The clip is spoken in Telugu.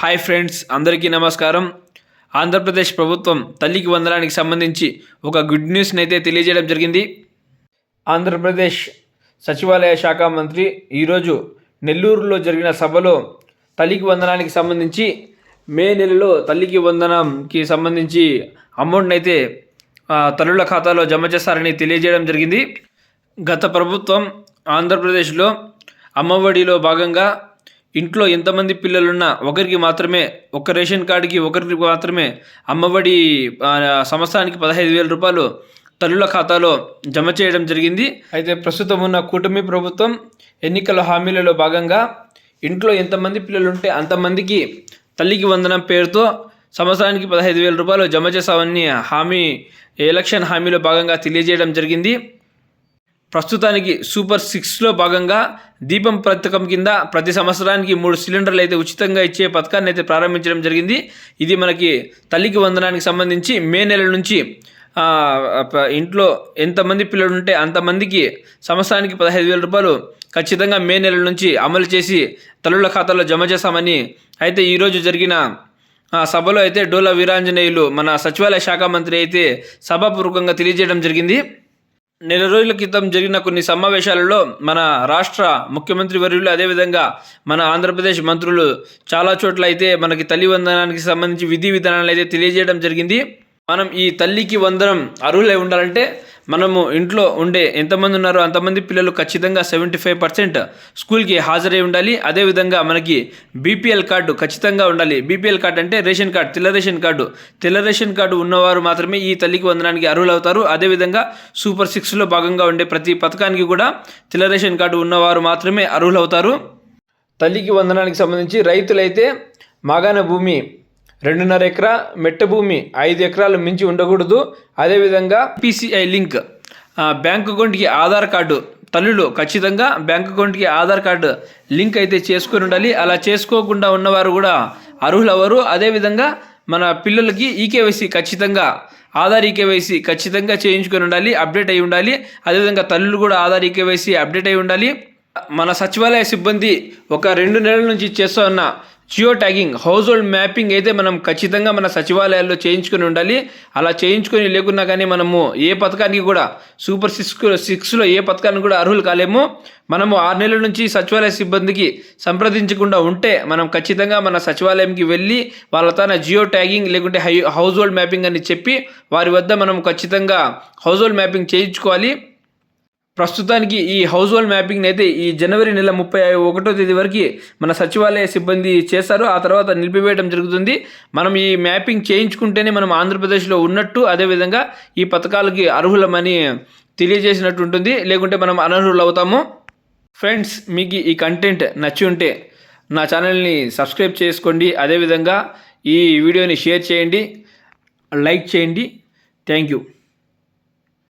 హాయ్ ఫ్రెండ్స్ అందరికీ నమస్కారం. ఆంధ్రప్రదేశ్ ప్రభుత్వం తల్లికి వందనానికి సంబంధించి ఒక గుడ్ న్యూస్ని అయితే తెలియజేయడం జరిగింది. ఆంధ్రప్రదేశ్ సచివాలయ శాఖ మంత్రి ఈరోజు నెల్లూరులో జరిగిన సభలో తల్లికి వందనానికి సంబంధించి మే నెలలో తల్లికి వందనంకి సంబంధించి అమౌంట్ని అయితే తల్లుల ఖాతాలో జమ చేస్తారని తెలియజేయడం జరిగింది. గత ప్రభుత్వం ఆంధ్రప్రదేశ్లో అమ్మఒడిలో భాగంగా ఇంట్లో ఎంతమంది పిల్లలున్నా ఒకరికి మాత్రమే ఒక రేషన్ కార్డుకి ఒకరికి మాత్రమే అమ్మఒడి సంవత్సరానికి పదహైదు వేల రూపాయలు తల్లుల ఖాతాలో జమ చేయడం జరిగింది. అయితే ప్రస్తుతం ఉన్న కూటమి ప్రభుత్వం ఎన్నికల హామీలలో భాగంగా ఇంట్లో ఎంతమంది పిల్లలు ఉంటే అంతమందికి తల్లికి వందనం పేరుతో సంవత్సరానికి పదహైదు వేల రూపాయలు జమ చేస్తామని హామీ ఎలక్షన్ హామీలో భాగంగా తెలియజేయడం జరిగింది. ప్రస్తుతానికి సూపర్ సిక్స్లో భాగంగా దీపం పథకం కింద ప్రతి సంవత్సరానికి మూడు సిలిండర్లు అయితే ఉచితంగా ఇచ్చే పథకాన్ని అయితే ప్రారంభించడం జరిగింది. ఇది మనకి తల్లికి వందనానికి సంబంధించి మే నెల నుంచి ఇంట్లో ఎంతమంది పిల్లలు ఉంటే అంతమందికి సంవత్సరానికి పదహైదు వేల రూపాయలు ఖచ్చితంగా మే నెల నుంచి అమలు చేసి తల్లుల ఖాతాలో జమ చేస్తామని అయితే ఈరోజు జరిగిన సభలో అయితే డోలా వీరాంజనేయులు మన సచివాలయ శాఖ మంత్రి అయితే సభాపూర్వకంగా తెలియజేయడం జరిగింది. నెల రోజుల క్రితం జరిగిన కొన్ని సమావేశాలలో మన రాష్ట్ర ముఖ్యమంత్రి వర్యులు అదేవిధంగా మన ఆంధ్రప్రదేశ్ మంత్రులు చాలా చోట్ల అయితే మనకి తల్లి వందనానికి సంబంధించి విధి విధానాలు అయితే తెలియజేయడం జరిగింది. మనం ఈ తల్లికి వందనం అర్హులై ఉండాలంటే మనము ఇంట్లో ఉండే ఎంతమంది ఉన్నారో అంతమంది పిల్లలు ఖచ్చితంగా సెవెంటీ ఫైవ్ పర్సెంట్ స్కూల్కి హాజరై ఉండాలి. అదేవిధంగా మనకి బీపీఎల్ కార్డు ఖచ్చితంగా ఉండాలి. బీపీఎల్ కార్డు అంటే రేషన్ కార్డు తెల్ల రేషన్ కార్డు. తెల్ల రేషన్ కార్డు ఉన్నవారు మాత్రమే ఈ తల్లికి వందనానికి అర్హులవుతారు. అదేవిధంగా సూపర్ సిక్స్లో భాగంగా ఉండే ప్రతి పథకానికి కూడా తెల్ల రేషన్ కార్డు ఉన్నవారు మాత్రమే అర్హులవుతారు. తల్లికి వందనానికి సంబంధించి రైతులైతే మాగాణ భూమి రెండున్నర ఎకరా మెట్ట భూమి ఐదు ఎకరాలు మించి ఉండకూడదు. అదేవిధంగా పీసీఐ లింక్ బ్యాంక్ అకౌంట్కి ఆధార్ కార్డు తల్లులు ఖచ్చితంగా బ్యాంక్ అకౌంట్కి ఆధార్ కార్డు లింక్ అయితే చేసుకొని ఉండాలి. అలా చేసుకోకుండా ఉన్నవారు కూడా అర్హులు అవ్వరు అదేవిధంగా మన పిల్లలకి ఈకేవైసీ ఖచ్చితంగా ఆధార్ ఈకేవైసీ ఖచ్చితంగా చేయించుకొని ఉండాలి అప్డేట్ అయి ఉండాలి. అదేవిధంగా తల్లులు కూడా ఆధార్ ఈకేవైసీ అప్డేట్ అయి ఉండాలి. మన సచివాలయ సిబ్బంది ఒక రెండు నెలల నుంచి చేస్తున్న geo tagging household mapping అయితే మనం ఖచ్చితంగా మన సచివాలయాల్లో చేయించుకొని ఉండాలి. అలా చేయించుకొని లేకున్నా కానీ మనము ఏ పథకానికి కూడా సూపర్ సిక్స్ సిక్స్లో ఏ పథకానికి కూడా అర్హులు కాలేము. మనము ఆరు నెలల నుంచి సచివాలయ సిబ్బందికి సంప్రదించకుండా ఉంటే మనం ఖచ్చితంగా మన సచివాలయంకి వెళ్ళి వాళ్ళ తన జియో ట్యాగింగ్ లేకుంటే హై హౌస్ హోల్డ్ మ్యాపింగ్ అని చెప్పి వారి వద్ద మనం ఖచ్చితంగా హౌస్ హోల్డ్ మ్యాపింగ్ చేయించుకోవాలి. ప్రస్తుతానికి ఈ హౌస్ హోల్డ్ మ్యాపింగ్ అయితే ఈ జనవరి నెల ముప్పై ఒకటో తేదీ వరకు మన సచివాలయ సిబ్బంది చేశారు. ఆ తర్వాత నిలిపివేయడం జరుగుతుంది. మనం ఈ మ్యాపింగ్ చేయించుకుంటేనే మనం ఆంధ్రప్రదేశ్లో ఉన్నట్టు అదేవిధంగా ఈ పథకాలకి అర్హులమని తెలియజేసినట్టు ఉంటుంది. లేకుంటే మనం అనర్హులు అవుతాము. ఫ్రెండ్స్ మీకు ఈ కంటెంట్ నచ్చి ఉంటే నా ఛానల్ని సబ్స్క్రైబ్ చేసుకోండి. అదేవిధంగా ఈ వీడియోని షేర్ చేయండి. లైక్ చేయండి. Thank you.